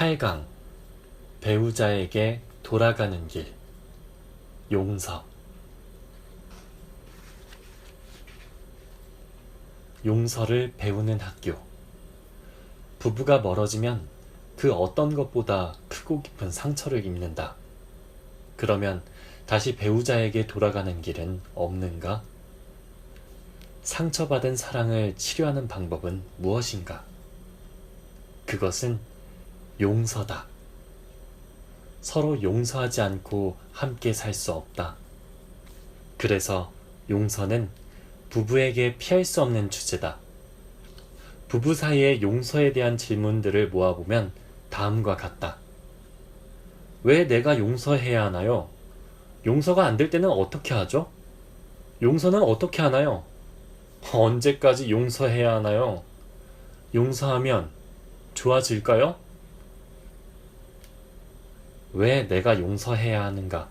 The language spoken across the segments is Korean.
8강 배우자에게 돌아가는 길 용서 용서를 배우는 학교 부부가 멀어지면 그 어떤 것보다 크고 깊은 상처를 입는다. 그러면 다시 배우자에게 돌아가는 길은 없는가? 상처받은 사랑을 치료하는 방법은 무엇인가? 그것은 용서다. 서로 용서하지 않고 함께 살 수 없다. 그래서 용서는 부부에게 피할 수 없는 주제다. 부부 사이의 용서에 대한 질문들을 모아보면 다음과 같다. 왜 내가 용서해야 하나요? 용서가 안 될 때는 어떻게 하죠? 용서는 어떻게 하나요? 언제까지 용서해야 하나요? 용서하면 좋아질까요? 왜 내가 용서해야 하는가?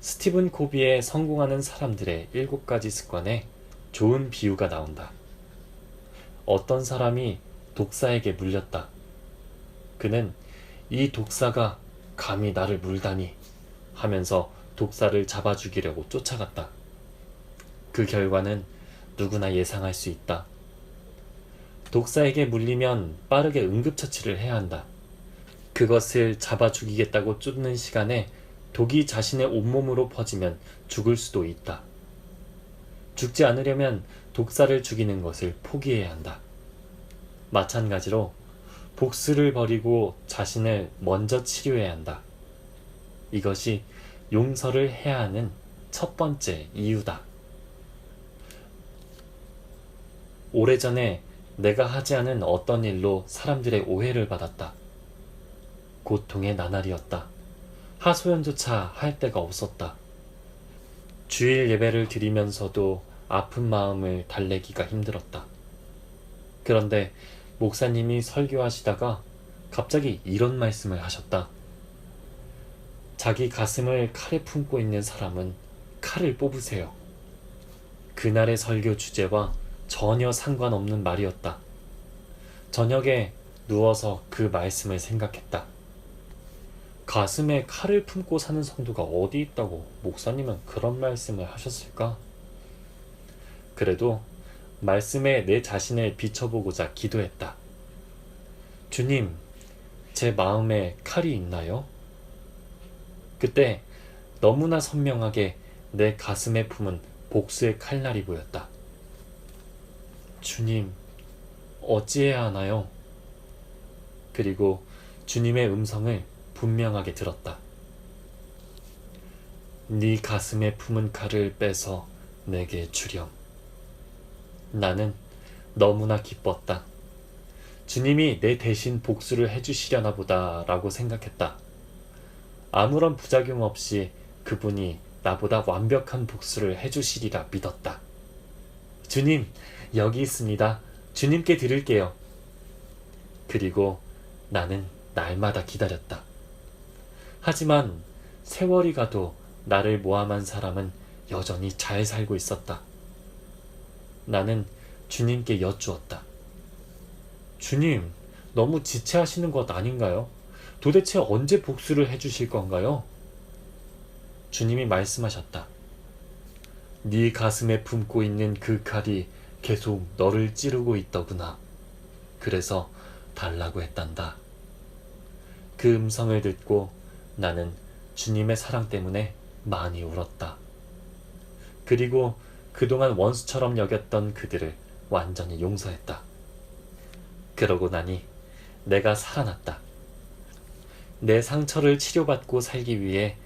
스티븐 코비의 성공하는 사람들의 일곱 가지 습관에 좋은 비유가 나온다. 어떤 사람이 독사에게 물렸다. 그는 이 독사가 감히 나를 물다니 하면서 독사를 잡아 죽이려고 쫓아갔다. 그 결과는 누구나 예상할 수 있다. 독사에게 물리면 빠르게 응급처치를 해야 한다. 그것을 잡아 죽이겠다고 쫓는 시간에 독이 자신의 온몸으로 퍼지면 죽을 수도 있다. 죽지 않으려면 독사를 죽이는 것을 포기해야 한다. 마찬가지로 복수를 버리고 자신을 먼저 치료해야 한다. 이것이 용서를 해야 하는 첫 번째 이유다. 오래전에 내가 하지 않은 어떤 일로 사람들의 오해를 받았다. 고통의 나날이었다. 하소연조차 할 데가 없었다. 주일 예배를 드리면서도 아픈 마음을 달래기가 힘들었다. 그런데 목사님이 설교하시다가 갑자기 이런 말씀을 하셨다. 자기 가슴을 칼에 품고 있는 사람은 칼을 뽑으세요. 그날의 설교 주제와 전혀 상관없는 말이었다. 저녁에 누워서 그 말씀을 생각했다. 가슴에 칼을 품고 사는 성도가 어디 있다고 목사님은 그런 말씀을 하셨을까? 그래도 말씀에 내 자신을 비춰보고자 기도했다. 주님, 제 마음에 칼이 있나요? 그때 너무나 선명하게 내 가슴에 품은 복수의 칼날이 보였다. 주님, 어찌해야 하나요? 그리고 주님의 음성을 분명하게 들었다. 네 가슴에 품은 칼을 빼서 내게 주렴. 나는 너무나 기뻤다. 주님이 내 대신 복수를 해주시려나 보다 라고 생각했다. 아무런 부작용 없이 그분이 나보다 완벽한 복수를 해주시리라 믿었다. 주님, 여기 있습니다. 주님께 드릴게요. 그리고 나는 날마다 기다렸다. 하지만 세월이 가도 나를 모함한 사람은 여전히 잘 살고 있었다. 나는 주님께 여쭈었다. 주님, 너무 지체하시는 것 아닌가요? 도대체 언제 복수를 해주실 건가요? 주님이 말씀하셨다. 네 가슴에 품고 있는 그 칼이 계속 너를 찌르고 있더구나. 그래서 달라고 했단다. 그 음성을 듣고 나는 주님의 사랑 때문에 많이 울었다. 그리고 그동안 원수처럼 여겼던 그들을 완전히 용서했다. 그러고 나니 내가 살아났다. 내 상처를 치료받고 살기 위해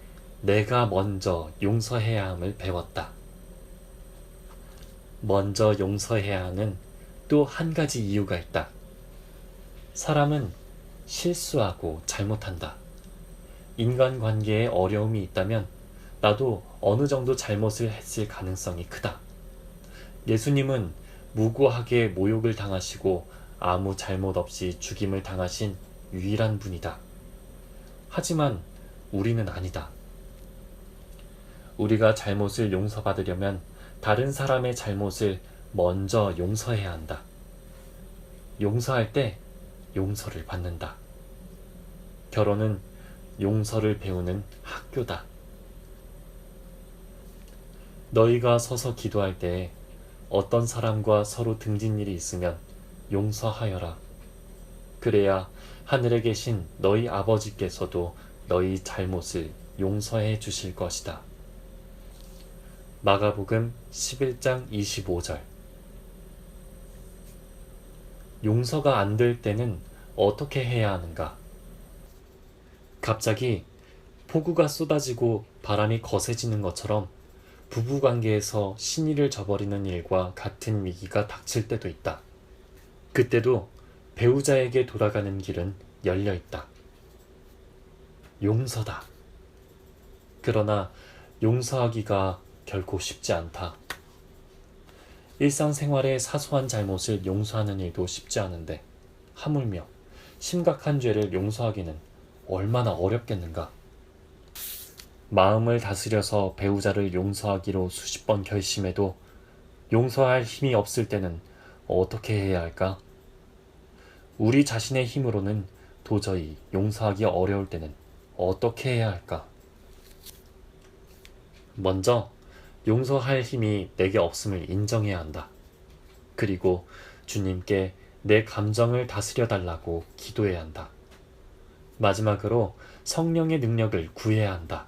내가 먼저 용서해야 함을 배웠다. 먼저 용서해야 하는 또 한 가지 이유가 있다. 사람은 실수하고 잘못한다. 인간관계에 어려움이 있다면 나도 어느 정도 잘못을 했을 가능성이 크다. 예수님은 무고하게 모욕을 당하시고 아무 잘못 없이 죽임을 당하신 유일한 분이다. 하지만 우리는 아니다. 우리가 잘못을 용서받으려면 다른 사람의 잘못을 먼저 용서해야 한다. 용서할 때 용서를 받는다. 결혼은 용서를 배우는 학교다. 너희가 서서 기도할 때 어떤 사람과 서로 등진 일이 있으면 용서하여라. 그래야 하늘에 계신 너희 아버지께서도 너희 잘못을 용서해 주실 것이다. 마가복음 11장 25절 용서가 안 될 때는 어떻게 해야 하는가? 갑자기 폭우가 쏟아지고 바람이 거세지는 것처럼 부부관계에서 신의를 저버리는 일과 같은 위기가 닥칠 때도 있다. 그때도 배우자에게 돌아가는 길은 열려 있다. 용서다. 그러나 용서하기가 결코 쉽지 않다. 일상생활의 사소한 잘못을 용서하는 일도 쉽지 않은데 하물며 심각한 죄를 용서하기는 얼마나 어렵겠는가. 마음을 다스려서 배우자를 용서하기로 수십 번 결심해도 용서할 힘이 없을 때는 어떻게 해야 할까? 우리 자신의 힘으로는 도저히 용서하기 어려울 때는 어떻게 해야 할까? 먼저 용서할 힘이 내게 없음을 인정해야 한다. 그리고 주님께 내 감정을 다스려 달라고 기도해야 한다. 마지막으로 성령의 능력을 구해야 한다.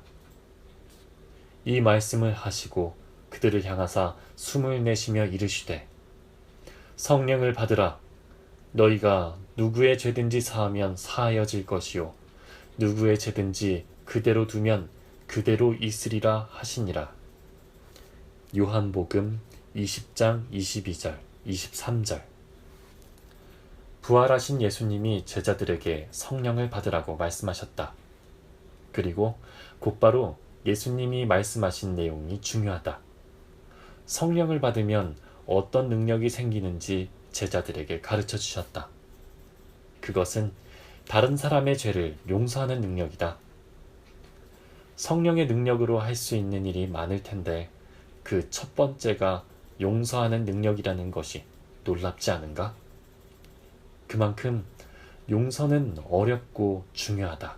이 말씀을 하시고 그들을 향하사 숨을 내쉬며 이르시되 성령을 받으라 너희가 누구의 죄든지 사하면 사하여질 것이요 누구의 죄든지 그대로 두면 그대로 있으리라 하시니라. 요한복음 20장 22절, 23절. 부활하신 예수님이 제자들에게 성령을 받으라고 말씀하셨다. 그리고 곧바로 예수님이 말씀하신 내용이 중요하다. 성령을 받으면 어떤 능력이 생기는지 제자들에게 가르쳐 주셨다. 그것은 다른 사람의 죄를 용서하는 능력이다. 성령의 능력으로 할 수 있는 일이 많을 텐데 그 첫 번째가 용서하는 능력이라는 것이 놀랍지 않은가? 그만큼 용서는 어렵고 중요하다.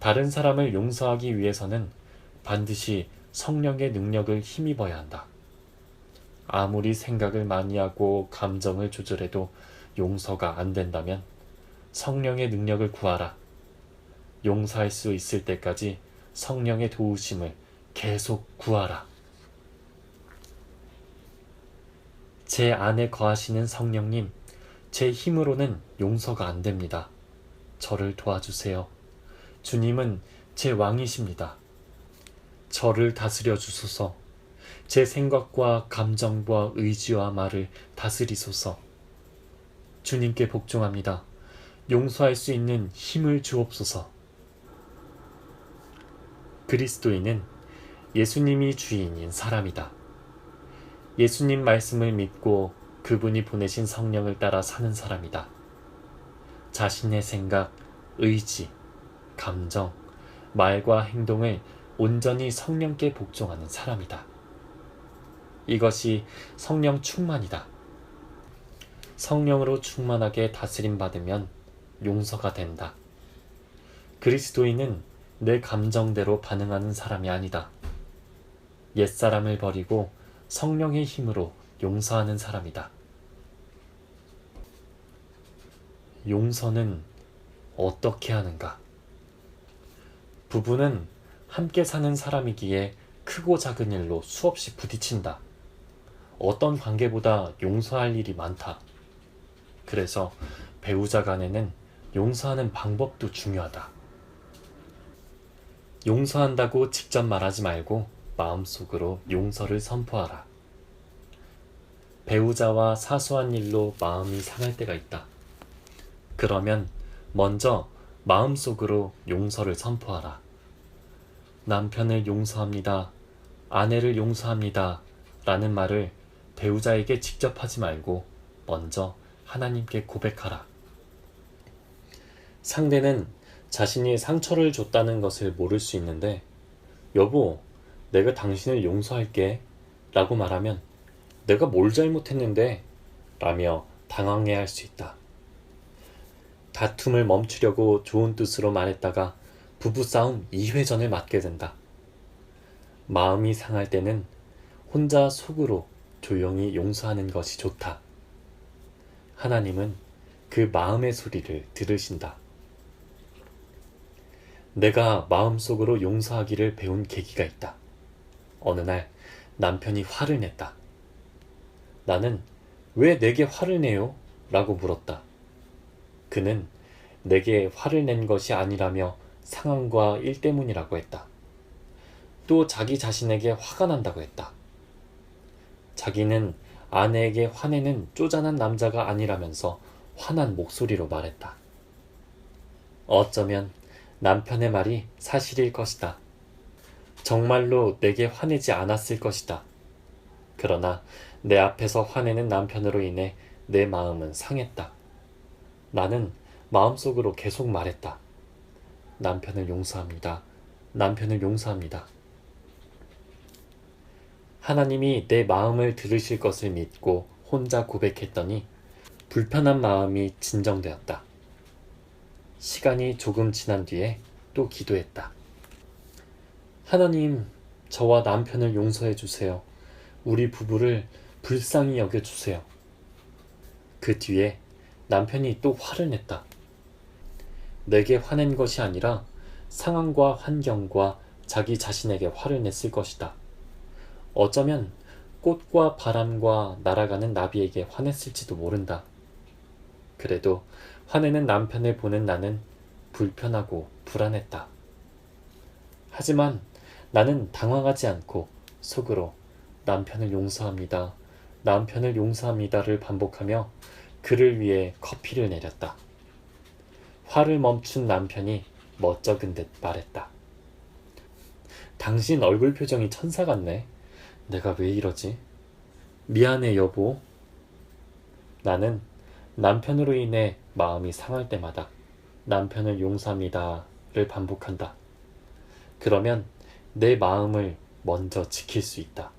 다른 사람을 용서하기 위해서는 반드시 성령의 능력을 힘입어야 한다. 아무리 생각을 많이 하고 감정을 조절해도 용서가 안 된다면 성령의 능력을 구하라. 용서할 수 있을 때까지 성령의 도우심을 계속 구하라. 제 안에 거하시는 성령님, 제 힘으로는 용서가 안 됩니다. 저를 도와주세요. 주님은 제 왕이십니다. 저를 다스려 주소서. 제 생각과 감정과 의지와 말을 다스리소서. 주님께 복종합니다. 용서할 수 있는 힘을 주옵소서. 그리스도인은 예수님이 주인인 사람이다. 예수님 말씀을 믿고 그분이 보내신 성령을 따라 사는 사람이다. 자신의 생각, 의지, 감정, 말과 행동을 온전히 성령께 복종하는 사람이다. 이것이 성령 충만이다. 성령으로 충만하게 다스림 받으면 용서가 된다. 그리스도인은 내 감정대로 반응하는 사람이 아니다. 옛사람을 버리고 성령의 힘으로 용서하는 사람이다. 용서는 어떻게 하는가? 부부는 함께 사는 사람이기에 크고 작은 일로 수없이 부딪힌다. 어떤 관계보다 용서할 일이 많다. 그래서 배우자 간에는 용서하는 방법도 중요하다. 용서한다고 직접 말하지 말고 마음속으로 용서를 선포하라. 배우자와 사소한 일로 마음이 상할 때가 있다. 그러면 먼저 마음속으로 용서를 선포하라. 남편을 용서합니다. 아내를 용서합니다. 라는 말을 배우자에게 직접 하지 말고 먼저 하나님께 고백하라. 상대는 자신이 상처를 줬다는 것을 모를 수 있는데, 여보, 내가 당신을 용서할게 라고 말하면 내가 뭘 잘못했는데 라며 당황해 할 수 있다. 다툼을 멈추려고 좋은 뜻으로 말했다가 부부싸움 2회전을 맞게 된다. 마음이 상할 때는 혼자 속으로 조용히 용서하는 것이 좋다. 하나님은 그 마음의 소리를 들으신다. 내가 마음속으로 용서하기를 배운 계기가 있다. 어느 날 남편이 화를 냈다. 나는 왜 내게 화를 내요? 라고 물었다. 그는 내게 화를 낸 것이 아니라며 상황과 일 때문이라고 했다. 또 자기 자신에게 화가 난다고 했다. 자기는 아내에게 화내는 쪼잔한 남자가 아니라면서 화난 목소리로 말했다. 어쩌면 남편의 말이 사실일 것이다. 정말로 내게 화내지 않았을 것이다. 그러나 내 앞에서 화내는 남편으로 인해 내 마음은 상했다. 나는 마음속으로 계속 말했다. 남편을 용서합니다. 남편을 용서합니다. 하나님이 내 마음을 들으실 것을 믿고 혼자 고백했더니 불편한 마음이 진정되었다. 시간이 조금 지난 뒤에 또 기도했다. 하나님, 저와 남편을 용서해 주세요. 우리 부부를 불쌍히 여겨 주세요. 그 뒤에 남편이 또 화를 냈다. 내게 화낸 것이 아니라 상황과 환경과 자기 자신에게 화를 냈을 것이다. 어쩌면 꽃과 바람과 날아가는 나비에게 화냈을지도 모른다. 그래도 화내는 남편을 보는 나는 불편하고 불안했다. 하지만 나는 당황하지 않고 속으로 남편을 용서합니다. 남편을 용서합니다를 반복하며 그를 위해 커피를 내렸다. 화를 멈춘 남편이 멋쩍은 듯 말했다. 당신 얼굴 표정이 천사 같네. 내가 왜 이러지? 미안해, 여보. 나는 남편으로 인해 마음이 상할 때마다 남편을 용서합니다를 반복한다. 그러면 내 마음을 먼저 지킬 수 있다.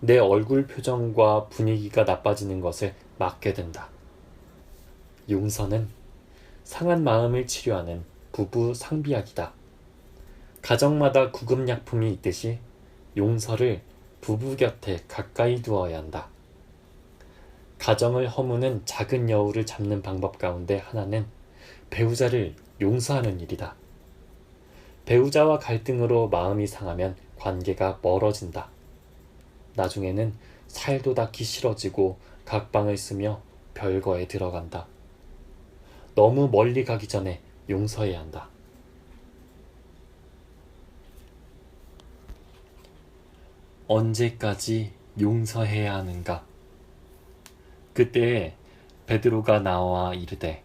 내 얼굴 표정과 분위기가 나빠지는 것을 막게 된다. 용서는 상한 마음을 치료하는 부부 상비약이다. 가정마다 구급약품이 있듯이 용서를 부부 곁에 가까이 두어야 한다. 가정을 허무는 작은 여우를 잡는 방법 가운데 하나는 배우자를 용서하는 일이다. 배우자와 갈등으로 마음이 상하면 관계가 멀어진다. 나중에는 살도 닿기 싫어지고 각방을 쓰며 별거에 들어간다. 너무 멀리 가기 전에 용서해야 한다. 언제까지 용서해야 하는가? 그때 베드로가 나와 이르되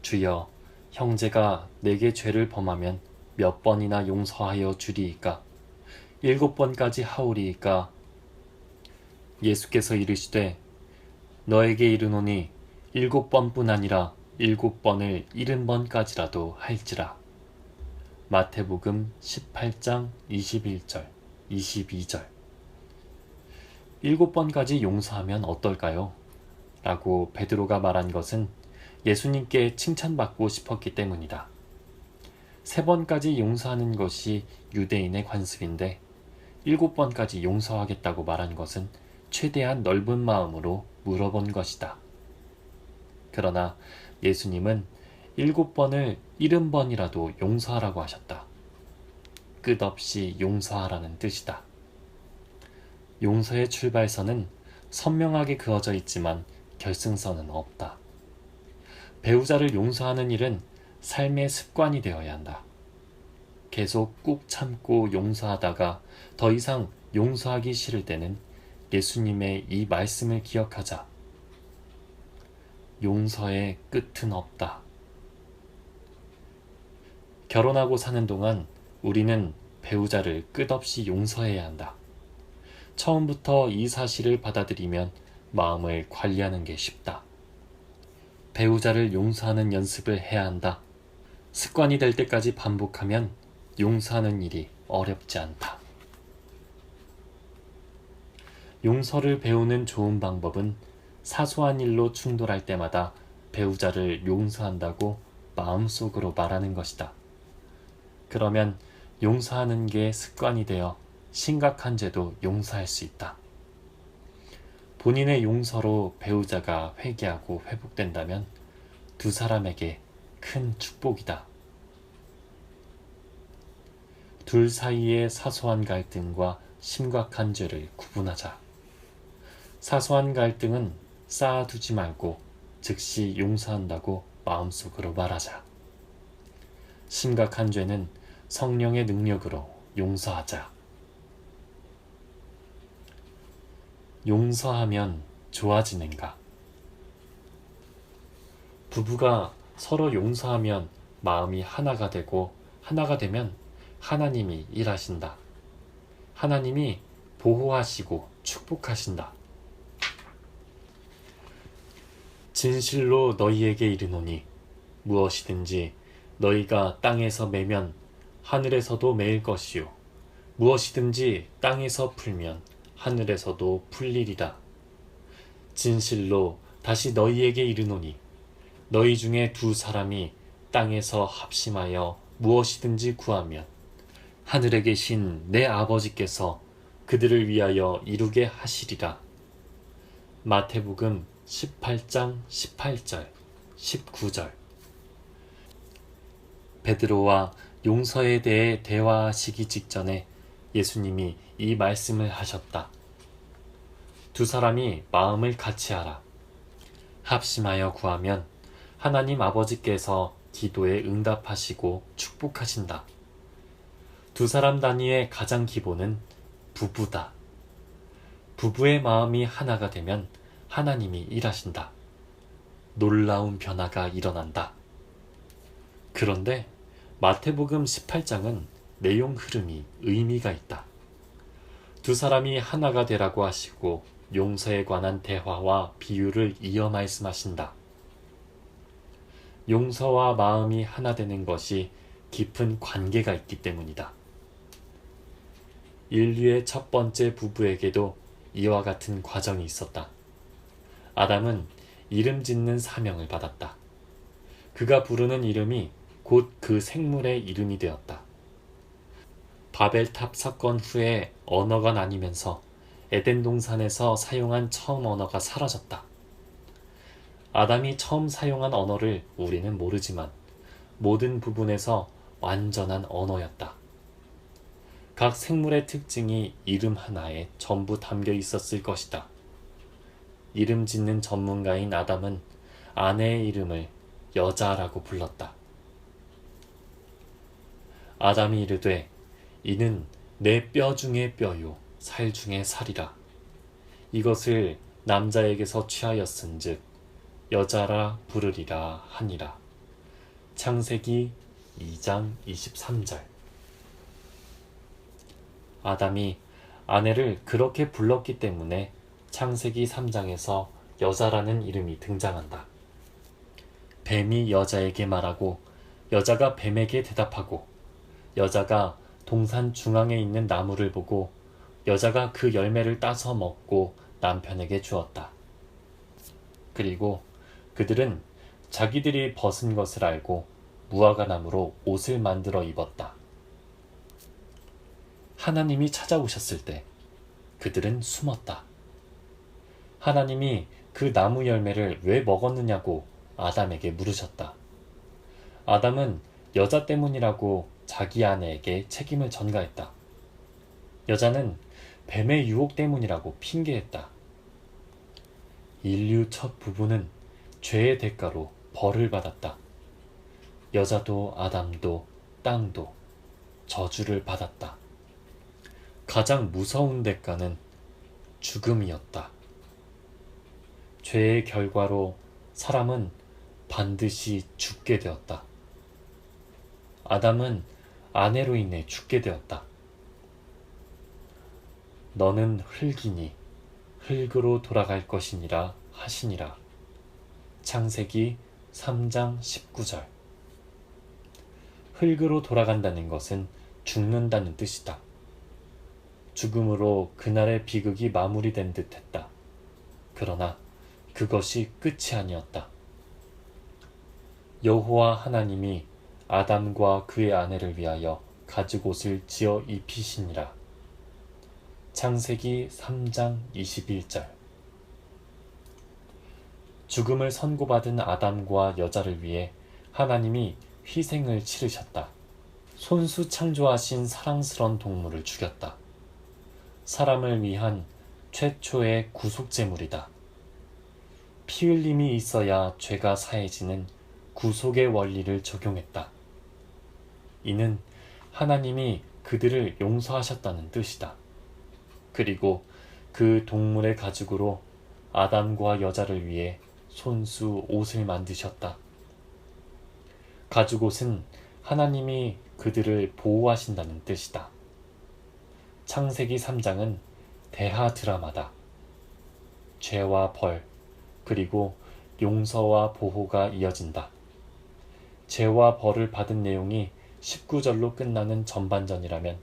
주여 형제가 내게 죄를 범하면 몇 번이나 용서하여 주리이까 일곱 번까지 하오리이까 예수께서 이르시되 너에게 이르노니 일곱 번뿐 아니라 일곱 번을 일흔 번까지라도 할지라 마태복음 18장 21절 22절 일곱 번까지 용서하면 어떨까요? 라고 베드로가 말한 것은 예수님께 칭찬받고 싶었기 때문이다. 세 번까지 용서하는 것이 유대인의 관습인데 일곱 번까지 용서하겠다고 말한 것은 최대한 넓은 마음으로 물어본 것이다. 그러나 예수님은 일곱 번을 일흔 번이라도 용서하라고 하셨다. 끝없이 용서하라는 뜻이다. 용서의 출발선은 선명하게 그어져 있지만 결승선은 없다. 배우자를 용서하는 일은 삶의 습관이 되어야 한다. 계속 꾹 참고 용서하다가 더 이상 용서하기 싫을 때는 예수님의 이 말씀을 기억하자. 용서의 끝은 없다. 결혼하고 사는 동안 우리는 배우자를 끝없이 용서해야 한다. 처음부터 이 사실을 받아들이면 마음을 관리하는 게 쉽다. 배우자를 용서하는 연습을 해야 한다. 습관이 될 때까지 반복하면 용서하는 일이 어렵지 않다. 용서를 배우는 좋은 방법은 사소한 일로 충돌할 때마다 배우자를 용서한다고 마음속으로 말하는 것이다. 그러면 용서하는 게 습관이 되어 심각한 죄도 용서할 수 있다. 본인의 용서로 배우자가 회개하고 회복된다면 두 사람에게 큰 축복이다. 둘 사이의 사소한 갈등과 심각한 죄를 구분하자. 사소한 갈등은 쌓아두지 말고 즉시 용서한다고 마음속으로 말하자. 심각한 죄는 성령의 능력으로 용서하자. 용서하면 좋아지는가? 부부가 서로 용서하면 마음이 하나가 되고 하나가 되면 하나님이 일하신다. 하나님이 보호하시고 축복하신다. 진실로 너희에게 이르노니 무엇이든지 너희가 땅에서 매면 하늘에서도 매일 것이요 무엇이든지 땅에서 풀면 하늘에서도 풀리리라. 진실로 다시 너희에게 이르노니 너희 중에 두 사람이 땅에서 합심하여 무엇이든지 구하면 하늘에 계신 내 아버지께서 그들을 위하여 이루게 하시리라. 마태복음 18장 18절 19절 베드로와 용서에 대해 대화하시기 직전에 예수님이 이 말씀을 하셨다. 두 사람이 마음을 같이 하라. 합심하여 구하면 하나님 아버지께서 기도에 응답하시고 축복하신다. 두 사람 단위의 가장 기본은 부부다. 부부의 마음이 하나가 되면 하나님이 일하신다. 놀라운 변화가 일어난다. 그런데 마태복음 18장은 내용 흐름이 의미가 있다. 두 사람이 하나가 되라고 하시고 용서에 관한 대화와 비유를 이어 말씀하신다. 용서와 마음이 하나 되는 것이 깊은 관계가 있기 때문이다. 인류의 첫 번째 부부에게도 이와 같은 과정이 있었다. 아담은 이름 짓는 사명을 받았다. 그가 부르는 이름이 곧 그 생물의 이름이 되었다. 바벨탑 사건 후에 언어가 나뉘면서 에덴 동산에서 사용한 처음 언어가 사라졌다. 아담이 처음 사용한 언어를 우리는 모르지만 모든 부분에서 완전한 언어였다. 각 생물의 특징이 이름 하나에 전부 담겨 있었을 것이다. 이름 짓는 전문가인 아담은 아내의 이름을 여자라고 불렀다. 아담이 이르되 이는 내 뼈 중의 뼈요 살 중의 살이라. 이것을 남자에게서 취하였은즉 여자라 부르리라 하니라. 창세기 2장 23절 아담이 아내를 그렇게 불렀기 때문에 창세기 3장에서 여자라는 이름이 등장한다. 뱀이 여자에게 말하고 여자가 뱀에게 대답하고 여자가 동산 중앙에 있는 나무를 보고 여자가 그 열매를 따서 먹고 남편에게 주었다. 그리고 그들은 자기들이 벗은 것을 알고 무화과나무로 옷을 만들어 입었다. 하나님이 찾아오셨을 때 그들은 숨었다. 하나님이 그 나무 열매를 왜 먹었느냐고 아담에게 물으셨다. 아담은 여자 때문이라고 자기 아내에게 책임을 전가했다. 여자는 뱀의 유혹 때문이라고 핑계했다. 인류 첫 부부는 죄의 대가로 벌을 받았다. 여자도 아담도 땅도 저주를 받았다. 가장 무서운 대가는 죽음이었다. 죄의 결과로 사람은 반드시 죽게 되었다. 아담은 아내로 인해 죽게 되었다. 너는 흙이니 흙으로 돌아갈 것이니라 하시니라. 창세기 3장 19절. 흙으로 돌아간다는 것은 죽는다는 뜻이다. 죽음으로 그날의 비극이 마무리된 듯 했다. 그러나 그것이 끝이 아니었다. 여호와 하나님이 아담과 그의 아내를 위하여 가죽옷을 지어 입히시니라. 창세기 3장 21절 죽음을 선고받은 아담과 여자를 위해 하나님이 희생을 치르셨다. 손수 창조하신 사랑스런 동물을 죽였다. 사람을 위한 최초의 구속제물이다. 피 흘림이 있어야 죄가 사해지는 구속의 원리를 적용했다. 이는 하나님이 그들을 용서하셨다는 뜻이다. 그리고 그 동물의 가죽으로 아담과 여자를 위해 손수 옷을 만드셨다. 가죽옷은 하나님이 그들을 보호하신다는 뜻이다. 창세기 3장은 대하 드라마다. 죄와 벌, 그리고 용서와 보호가 이어진다. 죄와 벌을 받은 내용이 19절로 끝나는 전반전이라면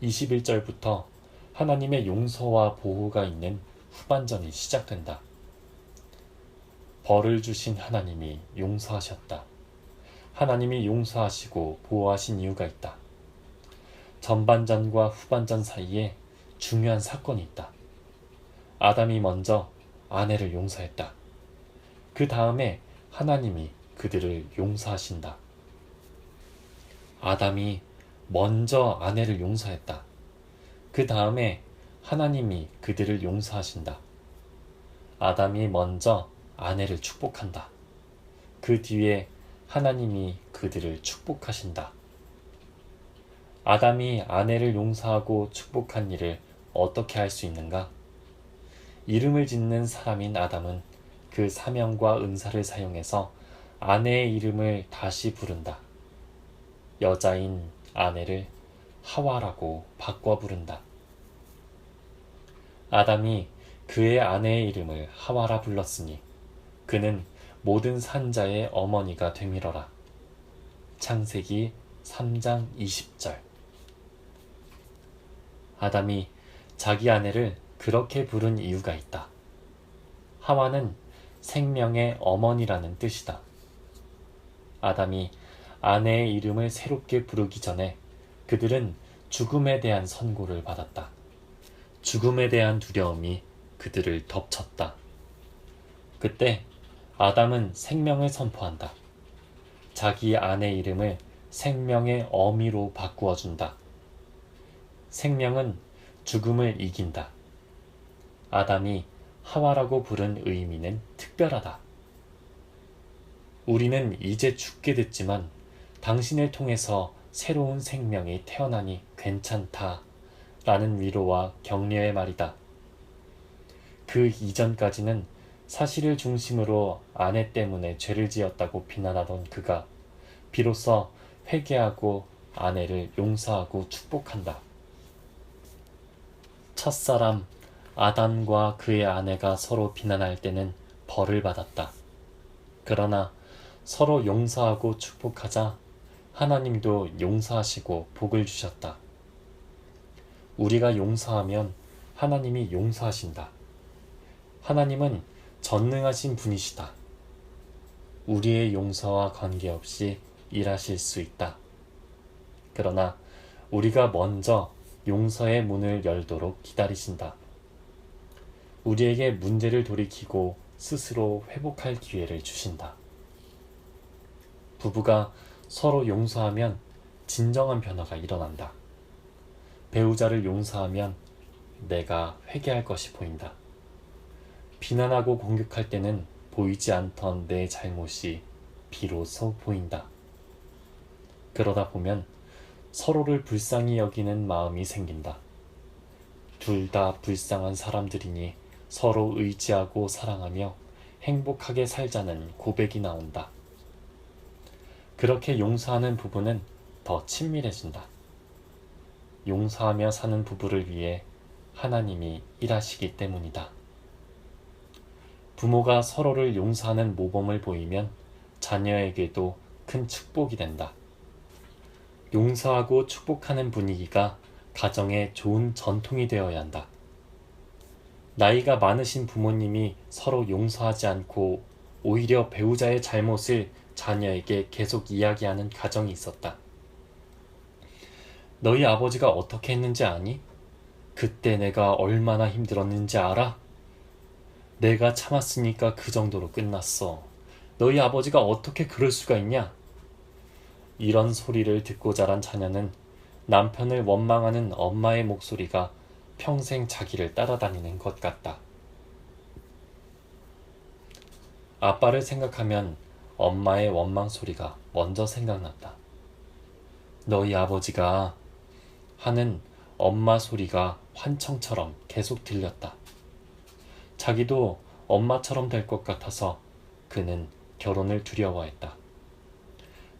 21절부터 하나님의 용서와 보호가 있는 후반전이 시작된다. 벌을 주신 하나님이 용서하셨다. 하나님이 용서하시고 보호하신 이유가 있다. 전반전과 후반전 사이에 중요한 사건이 있다. 아담이 먼저 아내를 용서했다. 그 다음에 하나님이 그들을 용서하신다. 아담이 먼저 아내를 용서했다. 그 다음에 하나님이 그들을 용서하신다. 아담이 먼저 아내를 축복한다. 그 뒤에 하나님이 그들을 축복하신다. 아담이 아내를 용서하고 축복한 일을 어떻게 할 수 있는가? 이름을 짓는 사람인 아담은 그 사명과 은사를 사용해서 아내의 이름을 다시 부른다. 여자인 아내를 하와라고 바꿔 부른다. 아담이 그의 아내의 이름을 하와라 불렀으니 그는 모든 산자의 어머니가 되밀어라. 창세기 3장 20절 아담이 자기 아내를 그렇게 부른 이유가 있다. 하와는 생명의 어머니라는 뜻이다. 아담이 아내의 이름을 새롭게 부르기 전에 그들은 죽음에 대한 선고를 받았다. 죽음에 대한 두려움이 그들을 덮쳤다. 그때 아담은 생명을 선포한다. 자기 아내 이름을 생명의 어미로 바꾸어 준다. 생명은 죽음을 이긴다. 아담이 하와라고 부른 의미는 특별하다. 우리는 이제 죽게 됐지만 당신을 통해서 새로운 생명이 태어나니 괜찮다. 라는 위로와 격려의 말이다. 그 이전까지는 사실을 중심으로 아내 때문에 죄를 지었다고 비난하던 그가 비로소 회개하고 아내를 용서하고 축복한다. 첫사람 아담과 그의 아내가 서로 비난할 때는 벌을 받았다. 그러나 서로 용서하고 축복하자 하나님도 용서하시고 복을 주셨다. 우리가 용서하면 하나님이 용서하신다. 하나님은 전능하신 분이시다. 우리의 용서와 관계없이 일하실 수 있다. 그러나 우리가 먼저 용서의 문을 열도록 기다리신다. 우리에게 문제를 돌이키고 스스로 회복할 기회를 주신다. 부부가 서로 용서하면 진정한 변화가 일어난다. 배우자를 용서하면 내가 회개할 것이 보인다. 비난하고 공격할 때는 보이지 않던 내 잘못이 비로소 보인다. 그러다 보면 서로를 불쌍히 여기는 마음이 생긴다. 둘 다 불쌍한 사람들이니 서로 의지하고 사랑하며 행복하게 살자는 고백이 나온다. 그렇게 용서하는 부부는 더 친밀해진다. 용서하며 사는 부부를 위해 하나님이 일하시기 때문이다. 부모가 서로를 용서하는 모범을 보이면 자녀에게도 큰 축복이 된다. 용서하고 축복하는 분위기가 가정의 좋은 전통이 되어야 한다. 나이가 많으신 부모님이 서로 용서하지 않고 오히려 배우자의 잘못을 자녀에게 계속 이야기하는 가정이 있었다. 너희 아버지가 어떻게 했는지 아니? 그때 내가 얼마나 힘들었는지 알아? 내가 참았으니까 그 정도로 끝났어. 너희 아버지가 어떻게 그럴 수가 있냐? 이런 소리를 듣고 자란 자녀는 남편을 원망하는 엄마의 목소리가 평생 자기를 따라다니는 것 같다. 아빠를 생각하면 엄마의 원망 소리가 먼저 생각났다. 너희 아버지가 하는 엄마 소리가 환청처럼 계속 들렸다. 자기도 엄마처럼 될 것 같아서 그는 결혼을 두려워했다.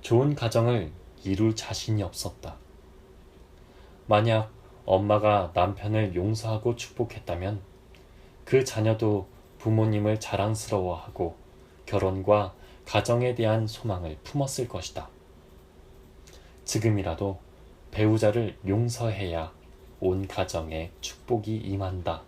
좋은 가정을 이룰 자신이 없었다. 만약 엄마가 남편을 용서하고 축복했다면 그 자녀도 부모님을 자랑스러워하고 결혼과 가정에 대한 소망을 품었을 것이다. 지금이라도 배우자를 용서해야 온 가정에 축복이 임한다.